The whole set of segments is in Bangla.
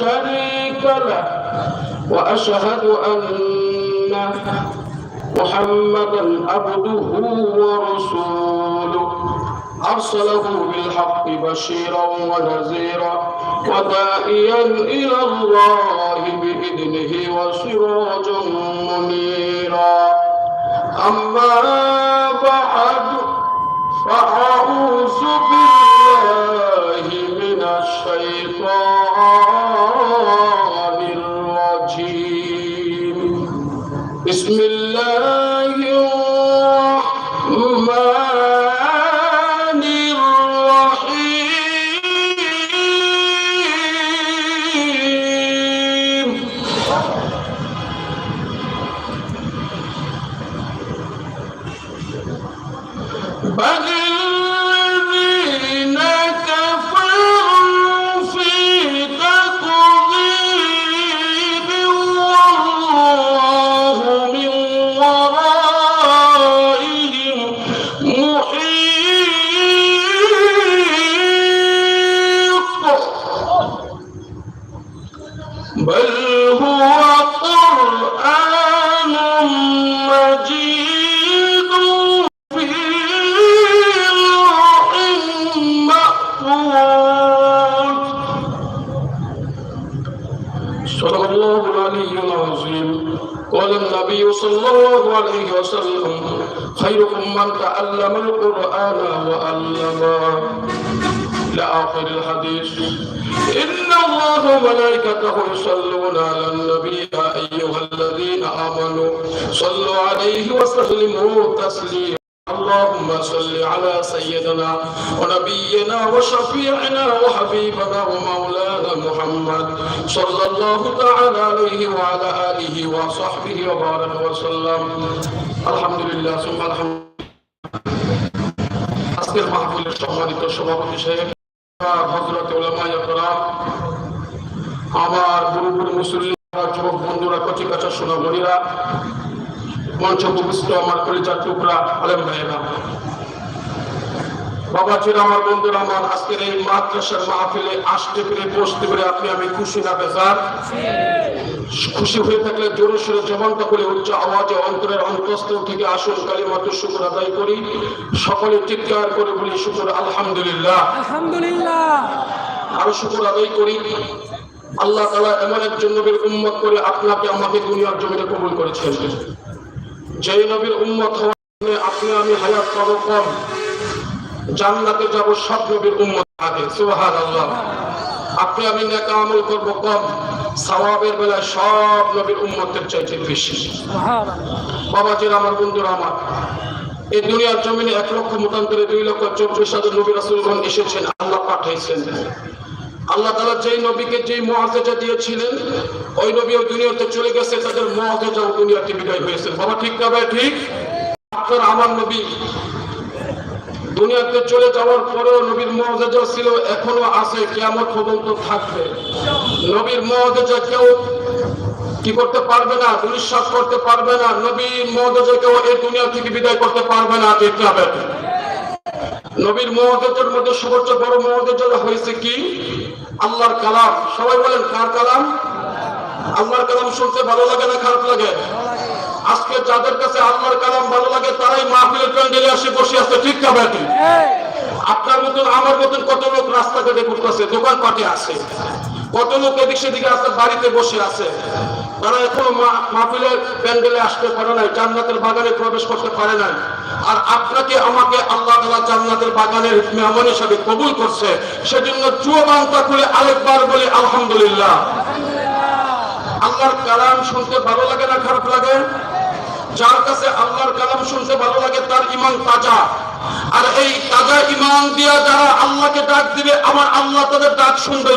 شريك له. وأشهد أن محمدا عبده ورسوله. أرسله بالحق بشيرا ونذيرا وداعيا إلى الله بإذنه وسراجا منيرا. أما بعد فأعوذ بسم الله القرآن وعلمه إلى آخر الحديث. إن الله وملائكته يصلون على النبي يا أيها الذين آمنوا صلوا عليه وسلموا تسليما. اللهم صل على سيدنا ونبينا وشفيعنا وحبيبنا ومولانا محمد صلى الله تعالى عليه وعلى آله وصحبه وبارك وسلم. الحمد لله ثم الحمد আজকের মাহফিলের সম্মানিত সভাপতি সাহেব হজরত ওলামায় একরাম আমার গুরু গুরু মুসলিম যুবক বন্ধুরা কচি কাছা সোনামণিরা মঞ্চ উপস্থিত আমার পরিচার টুকরা, আলম ভাইয়েরা। বাবাজির আমার বন্ধুরা আমার আজকের এই মাদ্রাসার মাহফিলে আসতে পেরে বসতে পেরে আপনি আমি খুশি না বেজার? খুশি হয়ে থাকলে জোরে সোরে জবানটা করে উচ্চ আওয়াজে অন্তরের অন্তস্থ থেকে আসল কালী মাত্র শুকুর আদায় করি। সকলে চিৎকার করে বলি শুকুর আলহামদুলিল্লাহ। আলহামদুলিল্লাহ। আরও শুকুর আদায় করি। আল্লাহ তালা এমন একজন নবীর উম্মত করে আপনাকে আমাকে দুনিয়ার জমিতে কবুল করেছেন। যেই নবীর উম্মত হওয়ার আপনি আমি হায়াত পাবো কম। জান্নাতে যাব সব নবীর উম্মত আগে সুহান আল্লাহ আপনি আমি নেকা আমল করব কম সওয়াবের বেলায় সব নবীর উম্মতের চাইতে বেশি। বাবাজির আমার বন্ধুরা আমার এই দুনিয়ার জমিনে এক লক্ষ মতান্তরে দুই লক্ষ চব্বিশ হাজার নবী রাসুলগণ এসেছেন আল্লাহ পাঠাইছেন আল্লাহ তালা যেই নবীকে যেই মহাজেজা দিয়েছিলেন ওই নবী ওই দুনিয়াতে চলে গেছে তাদের মহাজেজা ও দুনিয়াতে বিদায় হয়েছে। বাবা ঠিক না ভাই? ঠিক? আপনার আমার নবী দুনিয়াতে চলে যাওয়ার পরেও নবীর মহাজেজা ছিল, এখনও আছে কেমন পর্যন্ত থাকবে। নবীর মহাজেজা কেউ কি করতে পারবে না দুঃশ্বাস করতে পারবে না, নবীর মহাজেজা কেউ এই দুনিয়া থেকে বিদায় করতে পারবে না দেখতে নবীর মহাজেজের মধ্যে সবচেয়ে বড় মহাজেজা হয়েছে কি? আল্লাহর কালাম। সবাই বলেন, কার কালাম? আল্লাহর কালাম শুনতে ভালো লাগে না খারাপ লাগে? আজকে যাদের কাছে আল্লাহর কালাম ভালো লাগে, তারাই মাহফিলের প্যান্ডেলে আসে, বসে আছে, ঠিক না ব্যাটি আপনার মতন, আমার মতন কত লোক রাস্তাঘাটে ঘুরতেছে, দোকান পাটে আছে, কত লোক এদিক সেদিকে আছে, বাড়িতে বসে আছে? তারা এখনও মাহফিলের প্যান্ডেলে আসতে পারে নাই, জান্নাতের বাগানে প্রবেশ করতে পারে নাই। আর আপনাকে, আমাকে আল্লাহ তালা জান্নাতের বাগানের মেহমান হিসাবে কবুল করছে। সেজন্য চুয়াবান্তা খুলে আরেকবার বলে, আলহামদুলিল্লাহ। আল্লাহর কালাম শুনতে ভালো লাগে না খারাপ লাগে? যার কাছে আল্লাহর কালাম শুনতে ভালো লাগে তার ইমান তাজা। আর এই তাজা ইমান দিয়া যারা আল্লাহকে ডাক দিবে, আমার আল্লাহ তাদের ডাক শুনবে।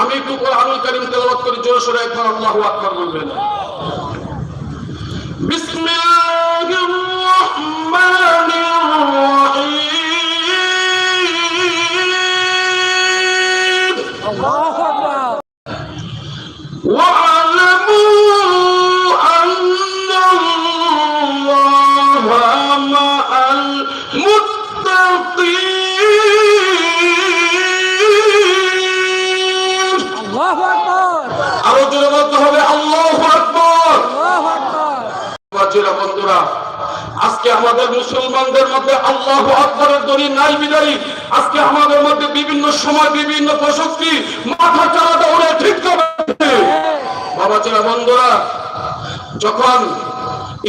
আমি একটু কোরআনুল কারীম তেলাওয়াত করি, জোরে সরে একবার আল্লাহু আকবার বলবেন। বিসমিল্লাহির রহমানির আমাদের মুসলমানদের মধ্যে আল্লাহ আকবরের দড়ি নাই বিদায়ী আজকে আমাদের মধ্যে বিভিন্ন সময় বিভিন্ন প্রশক্তি মাথা চালা দৌড়ে ঠিক করে বাবাজিরা বন্ধুরা, যখন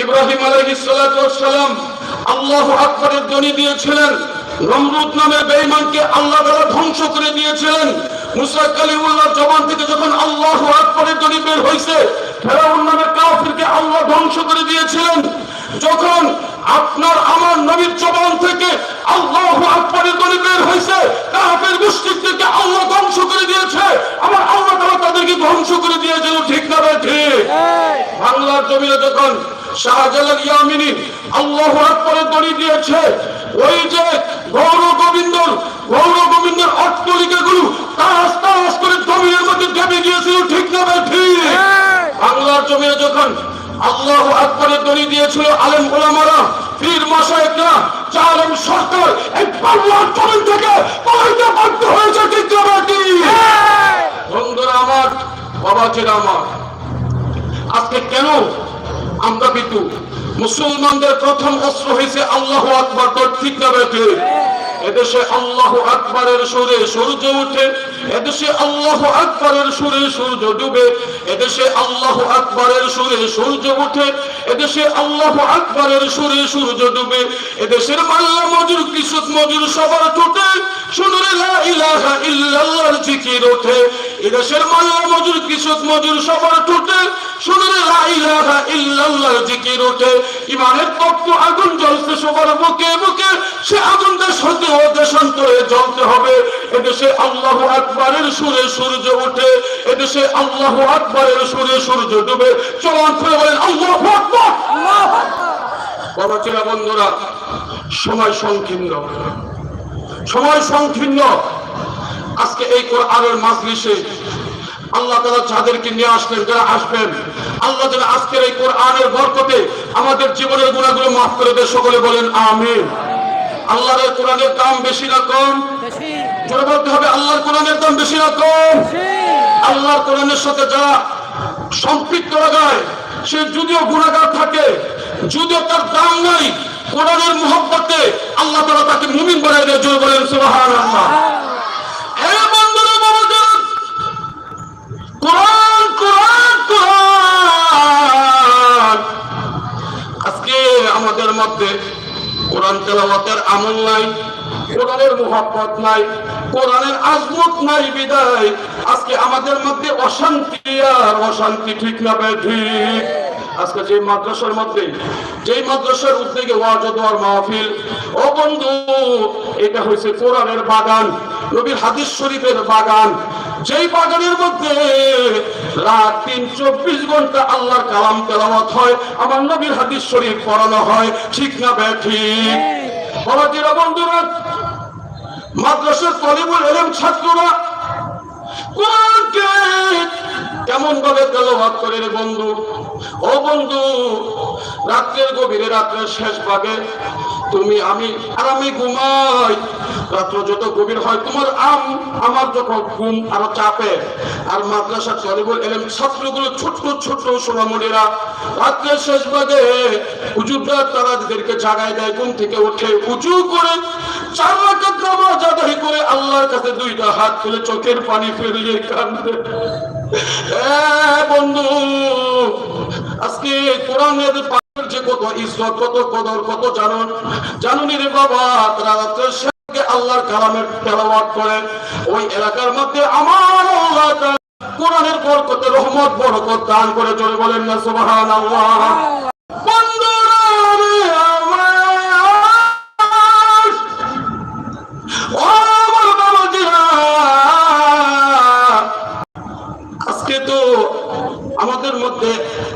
ইব্রাহিম আলাইহিসসালাম আল্লাহ আকবরের ধ্বনি দিয়েছিলেন, নমরুদ নামের বেঈমানকে আল্লাহ তাআলা ধ্বংস করে দিয়েছিলেন, মুসা কালিমুল্লাহ জবান থেকে যখন আল্লাহ আকবরের ধ্বনি বের হয়েছে ফেরাউন নামের কাফিরকে আল্লাহ ধ্বংস করে দিয়েছিলেন। যখন আপনার আমার নবীর জবান থেকে আল্লাহ আকবরের করে বের হয়েছে। কাফের মুশরিকদেরকে আল্লাহ ধ্বংস করে দিয়েছে। আমার আল্লাহ তাআলা তাদেরকে ধ্বংস করে দিয়েছিল ঠিক না ভাই? ঠিক। এই বাংলার জমিনে যখন শাহজালাল ইয়ামিনী আল্লাহ আকবরের দড়ি দিয়েছে ওই যে গৌর গোবিন্দ গৌর আল্লাহ আকবরের দড়ি দিয়েছিল আলেম ওলামারা পীর সরকার, এই জমিন থেকে বাধ্য হয়েছে বন্ধুরা আমার বাবাজিরা আমার, আজকে কেন আমরা মুসলমানদের প্রথম অস্ত্র হয়েছে আল্লাহ আকবর ঠিক এদেশে আল্লাহ আকবরের সুরে সূর্য উঠে এদেশে আল্লাহ আকবরের সুরে সূর্য ডুবে, এদেশে আল্লাহ আকবরের সুরে সূর্য উঠে এদেশে আল্লাহ আকবরের সুরে সূর্য ডুবে, এদেশের মাল্লা মজুর কৃষক মজুর সবার ঠোঁটে লা ইলাহা ইল্লাল্লাহর জিকির ওঠে, এদেশের মাল্লা মজুর কৃষক মজুর সবার ইলাহা ইল্লাল্লাহর জিকির ওঠে, ইমানের আগুন সবার সে আগুন দেশ হতে জ্বলতে হবে, এদেশে আল্লাহ আকবরের সুরে সূর্য উঠে এদেশে আল্লাহ আকবরের সুরে সূর্য ডুবে। চলন ফিরে বলেন, আল্লাহ আকবর! বাবাচেরা বন্ধুরা, সময় সংকীর্ণ। সময় সংকীর্ণ। আজকে এই করে কোরআনের মাজলিসে আল্লাহ তারা যাদেরকে নিয়ে আসলেন, যারা আসবেন, আল্লাহ যেন আজকের এই কোরআনের বরকতে আমাদের জীবনের গুণাগুলো মাফ করে দেয়। সকলে বলেন আমি আল্লাহ কোরআনের দাম বেশি না কম? জোরে বলতে হবে আল্লাহর কোরআনের দাম বেশি না কম আল্লাহর কোরআনের সাথে যারা সম্পৃক্ত লাগায় সে যদিও গুণাগার থাকে যদিও তার দাম নাই কোরআনের মোহব্বতে আল্লাহ তারা তাকে মুমিন বানাই দেয় জোর বলেন সুবাহান আল্লাহ হে বন্ধুরা বাবাজান, কোরআন কোরআন কোরআন। আজকে আমাদের মধ্যে কোরআন তেলাওয়াতের আমল নাই। কোরআনের মোহাব্বত নাই, কোরআনের আজমত নাই বিদায়। আজকে আমাদের মধ্যে অশান্তি আর অশান্তি ঠিক না ঠিক। আজকে যে মাদ্রাসার মধ্যে যেই মাদ্রাসার উদ্যোগে ওয়াজ দোয়ার মাহফিল, ও বন্ধু, এটা হয়েছে কোরআনের বাগান, নবীর হাদিস শরীফের বাগান। যেই বাগানের মধ্যে রাত তিন চব্বিশ ঘণ্টা আল্লাহর কালাম তেলাওয়াত হয়, আমার নবীর হাদিস শরীফ পড়ানো হয়, ঠিক না ব্যাঠি বাবাজিরা বন্ধুরা মাদ্রাসার তলিবুল এলম ছাত্ররা কোরআনকে কেমন ভাবে তেলাওয়াত করে রে বন্ধু? ও বন্ধু, রাত্রের গভীরে রাত্রের শেষ ভাগে তুমি আমি আর আমি ঘুমাই। রাত্র যত গভীর হয়, তোমার আম, আমার যখন ঘুম আরও চাপে, আর মাদ্রাসার তলিবুল এলেম ছাত্রগুলো ছোট ছোট সোনামণিরা রাত্রের শেষ ভাগে হুজুররা তারা তাদেরকে জাগায় দেয়, ঘুম থেকে উঠে উঁচু করে চার রাকাত নামাজ আদায় করে আল্লাহর কাছে দুইটা হাত তুলে চোখের পানি ফেলিয়ে বন্ধু, আজকে কোরআনের যে কত কত কদর, কত জানুন। রে বাবা আল্লাহর কালামের তেলাওয়াত করে। ওই এলাকার মধ্যে আমার কোরআনের বরকতে, রহমত, বরকত দান করে চলে বলেন না, সুবহানাল্লাহ। বন্ধুরা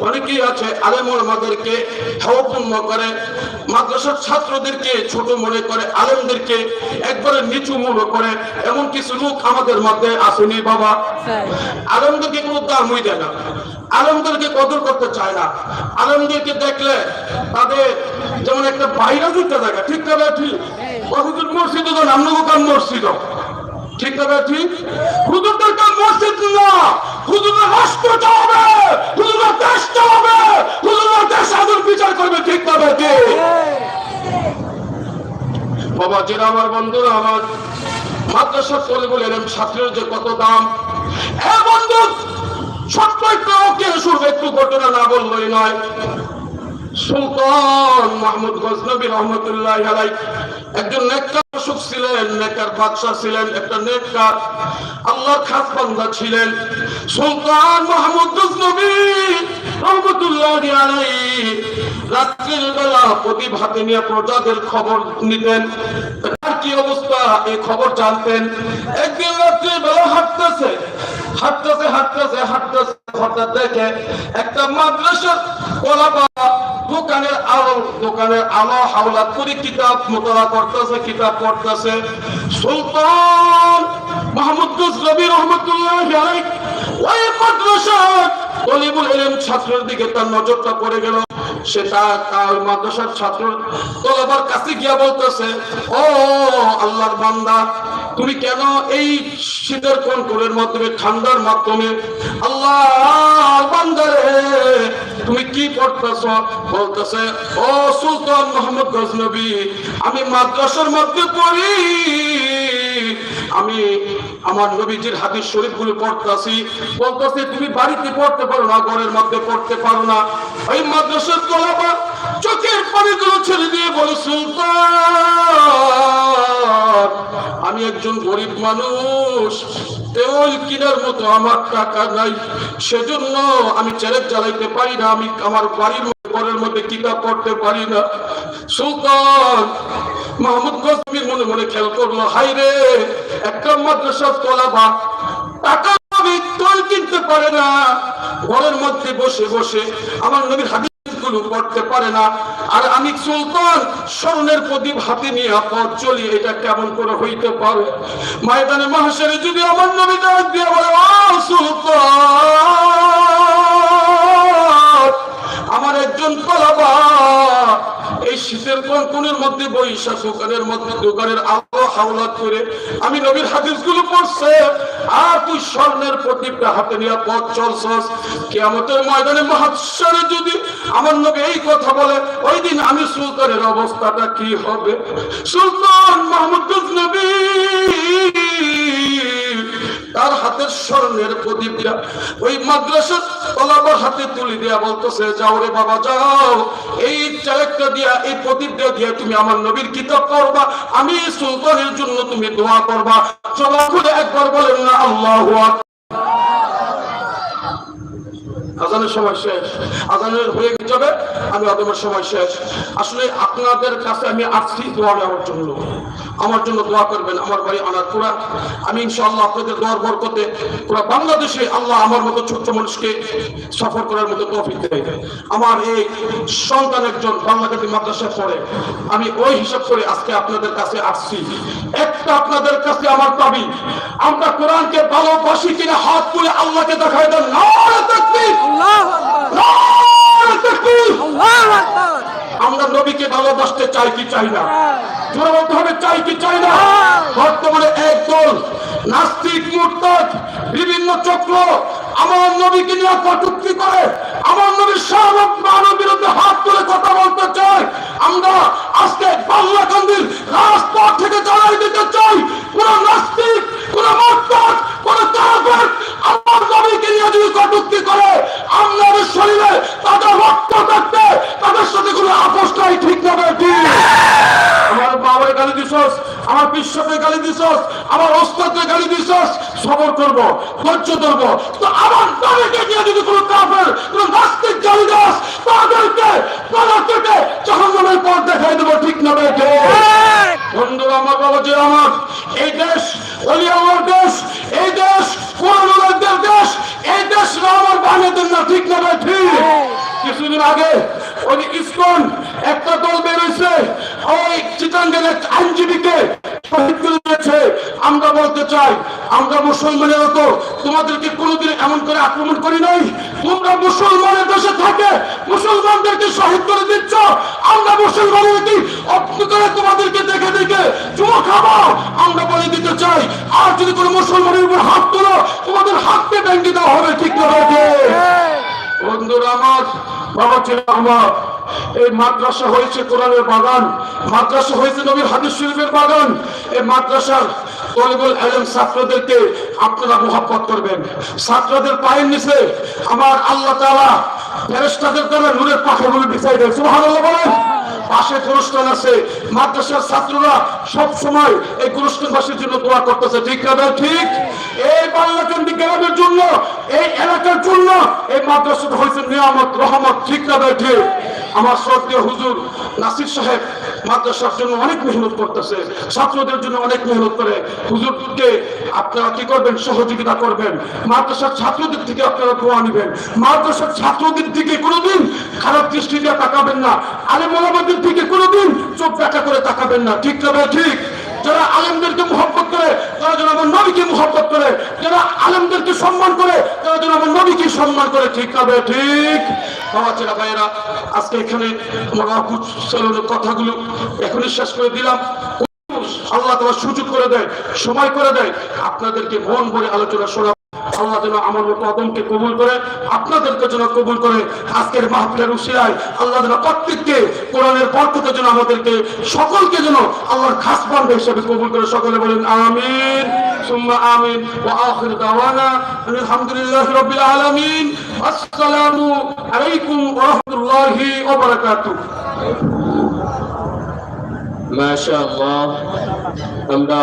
অনেকেই আছে আলেমর আমাদেরকে ভাবপূর্ণ করে মাদ্রাসার ছাত্রদেরকে ছোট মনে করে আলেমদেরকে একবারে নিচু মনে করে এমন কিছু লোক আমাদের মধ্যে আসেনি বাবা। আলেমদেরকে কোনো দামই দেয় না। আলেমদেরকে কদর করতে চায় না। আলেমদেরকে দেখলে তাদের যেমন একটা বাইরে দুটা জায়গা ঠিক না ঠিক? মসজিদ তো নামনগর মসজিদ ঠিক না ঠিক হুজুরদের কাজ মসজিদ না। হুজুরদের রাষ্ট্র চালাবে হুজুরদের দেশ চালাবে হুজুরদের দেশ আদর বিচার করবে, ঠিক না ঠিক বাবা, যেটা আমার বন্ধুরা আমার মাদ্রাসা চলে বললেন ছাত্রের যে কত দাম। এ বন্ধু একটু ওকে শুরু একটু ঘটনা না বললেই নয়। সুলতান মাহমুদ গজনবী রহমতুল্লাহ আলাই একজন ছিলেন বাদশাহ ছিলেন, একটা নেককার, আল্লাহর খাস বান্দা ছিলেন। সুলতান মাহমুদ গজনবী রহমতুল্লাহ আলাই রাত্রির বেলা নিয়ে প্রজাদের খবর নিতেন। তার কি অবস্থা? এই খবর জানতেন। একদিন রাত্রি বেলা হাঁটতেছে হাঁটতেছে হাঁটতেছে হাঁটতেছে, হঠাৎ দেখে একটা মাদ্রাসা দোকানের আলো দোকানের আলো হাওলাত করে কিতাব মোতলা করতেছে, কিতাব পড়তেছে। সুলতান মাহমুদ গজনবী রহমতুল্লাহ ওই মাদ্রাসার তলিবুল ইলম ছাত্রের দিকে তার নজরটা পড়ে গেল। সেটা তার মাদ্রাসার ছাত্র তোলাবার কাছে গিয়া বলতেছে, ও আল্লাহর বান্দা, তুমি কেন এই শীতের কন্ট্রোলের মাধ্যমে, ঠান্ডার মাধ্যমে আল্লাহ বান্দারে কি পড়তেছ বলতেছে, ও সুলতান মোহাম্মদ গজনবী আমি মাদ্রাসার মধ্যে পড়ি। আমি আমার নবীজির হাদিস শরীফগুলো পড়তেছি। বলতেছি, তুমি বাড়িতে পড়তে পারো না, ঘরের মধ্যে পড়তে পারো না। ওই মাদ্রাসার তোলাবা চোখের পানিগুলো ছেড়ে দিয়ে বলে, সুলতান আমি একজন গরিব মানুষ। তেল কিনার মতো আমার টাকা নাই। সেজন্য আমি চ্যালেঞ্জ চালাইতে পারি না, আমি আমার বাড়ির ঘরের মধ্যে কিতাব পড়তে পারি না। সুলতান মাহমুদ গজমির মনে মনে খেয়াল করল হাই রে, একটা মাদ্রাসা তোলাবা টাকা আমি তোল কিনতে পারে না। ঘরের মধ্যে বসে বসে আমার নবীর হাদিস গুলো করতে পারে না। আর আমি সুলতান, স্বর্ণের প্রদীপ হাতে নিয়ে পথ চলি, এটা কেমন করে হইতে পারে? ময়দানে মহাশারে যদি আমার নবী ডাক দিয়ে বলে ও সুলতান, আমার একজন এই শীতের কনকনের মধ্যে, বৈশাখ দোকানের মধ্যে, দোকানের আলো হাওলাত করে আমি নবীর হাদিসগুলো পড়ছে। আর তুই স্বর্ণের প্রদীপটা হাতে নিয়ে পথ চলছস। কেমতের ময়দানে মহাৎসরে যদি আমার নবী এই কথা বলে, ওই দিন আমি সুলতানের অবস্থাটা কি হবে? সুলতান মাহমুদ নবী তার হাতের স্বর্ণের প্রদীপটা ওই মাদ্রাসার তলাবার হাতে তুলি দিয়া বলতেছে, যাও রে বাবা, যাও। এই চালেকটা দিয়া, এই প্রদীপটা দিয়া তুমি আমার নবীর কিতাব পড়বা। আমি সুলতানের জন্য তুমি দোয়া করবা। চলা খুলে একবার বলেন না, আল্লাহ আজানের সময় শেষ। আজানের হয়ে যাবে আমি আদমের সময় শেষ। আসলে আপনাদের কাছে আমি আসছি দোয়া নেওয়ার জন্য। আমার জন্য দোয়া করবেন, আমার বাড়ি আনারপুরা আমি ইনশাআল্লাহ আপনাদের দোয়ার বরকতে পুরো বাংলাদেশে আল্লাহ আমার মতো ছোট্ট মানুষকে সফর করার মতো তৌফিক দেয়। আমার এই সন্তান একজন বাংলাদেশি মাদ্রাসায় পড়ে। আমি ওই হিসাব করে আজকে আপনাদের কাছে আসছি। একটা আপনাদের কাছে আমার দাবি, আমরা কোরআনকে ভালোবাসি কিনা হাত তুলে আল্লাহকে দেখাই দেন। তাকবীর! আমরা নবীকে ভালোবাসতে চাই কি চাই না? জোরে বলতে হবে চাই কি চাই না? বর্তমানে একদল নাস্তিক বিভিন্ন চক্র আমার নবীকে নিয়ে কটুক্তি করে আমার নবীর সাহায্য মানব বিরুদ্ধে হাত তুলে কথা বলতে চাই আমরা আজকে বাংলা কান্দির রাজপথ থেকে জানাই দিতে চাই কোন নাস্তিক কোন মুরতাদ কোন কাফের আমার নবীকে নিয়ে যদি কটুক্তি করে শরীরে তাদের রক্ত থাকতে তাদের সাথে কোনো আপোষ নাই, ঠিক না আমার বাবার গালি দিছস, আমার বিশ্বকে গালি দিছস, আমার ওস্তাদকে গালি দিছস, সবর করব, ধৈর্য ধরবো। তো আমার নবীকে নিয়ে যদি কোনো কাফের, কোনো নাস্তিক জালিদাস তাদেরকে গলা কেটে জাহান্নামের পর দেখাই দেবো, ঠিক না বন্ধুরা আমার বাবাজি, আমার এই দেশ আমার দেশ, এই দেশ কোরআনের দেশ, এই দেশ আমার বানিয়ে না ঠিক কিছুদিন আগে ওই ইসকন একটা দল বেরোইছে ওই চিটাঙ্গের এক আইনজীবীকে আমরা বলতে চাই, আমরা মুসলমানের তো তোমাদেরকে কোনোদিন এমন করে আক্রমণ করি নাই। তোমরা মুসলমানের দেশে থাকে, মুসলমানদেরকে শহীদ করে দিচ্ছ। আমরা মুসলমানের কি অপ্ত করে তোমাদেরকে দেখে দেখে চুমো খাব? আমরা বলে দিতে চাই, আর যদি কোনো মুসলমানের উপর হাত তোলো, তোমাদের হাতকে ভেঙে দেওয়া হবে, ঠিক না বন্ধুরা আমার বাবা বাগান। এই মাদ্রাসার তলিবুল ছাত্রদেরকে আপনারা মোহাব্বত করবেন। ছাত্রদের পায়ের নিচে আমার আল্লাহ তাআলা ফেরেস্তাদের দ্বারা নূরের পাখাগুলো বিছাই সুবহানাল্লাহ বলেন। পাশে গুরুস্থান আছে। মাদ্রাসার ছাত্ররা সব সময় এই গুরুস্থানবাসীর জন্য দোয়া করতেছে। ঠিক না ঠিক? এই বাংলাচন্ডী গ্রামের জন্য, এই এলাকার জন্য এই মাদ্রাসাটা হয়েছে নিয়ামত, রহমত। ঠিক না ঠিক? আমার শ্রদ্ধেয় হুজুর নাসির সাহেব মাদ্রাসার জন্য অনেক মেহনত করতেছে, ছাত্রদের জন্য অনেক মেহনত করে। হুজুরকে আপনারা কি করবেন? সহযোগিতা করবেন। মাদ্রাসার ছাত্রদের থেকে আপনারা দোয়া নেবেন। মাদ্রাসার ছাত্রদের দিকে কোনোদিন খারাপ দৃষ্টি দিয়ে তাকাবেন না। আলে মোহাম্মদের দিকে কোনোদিন চোখ ব্যাখ্যা করে তাকাবেন না। ঠিক না ঠিক। যারা আলেমদেরকে মোহব্বত করে, তারা যেন আমার নবীকে মোহব্বত করে, যারা আলেমদেরকে সম্মান করে, তারা যেন আমার নবীকে সম্মান করে। ঠিক হবে ঠিক। বাবা ভাইয়েরা, আজকে এখানে কথাগুলো এখনই শেষ করে দিলাম। আল্লাহ তোমার সুযোগ করে দেয়, সময় করে দেয়। আপনাদেরকে মন ভরে আলোচনা শোনা আল্লাহ যেন আমার মতো আদমকে কবুল করে, আপনাদেরকে যেন কবুল করে। আজকের মাহফিলের উশিয়ায় আল্লাহ যেন প্রত্যেককে কোরআনের বরকতে যেন আমাদেরকে সকলকে যেন আল্লাহর খাস বান্ধব হিসেবে কবুল করে সকলে বলেন, আমিন। সুম্মা আমিন। ওয়া আখির দাওয়ানা আলহামদুলিল্লাহি রাব্বিল আলামিন। আসসালামু আলাইকুম ওয়া রাহমাতুল্লাহি ওয়া বারাকাতুহু। মাশাআল্লাহ। আমরা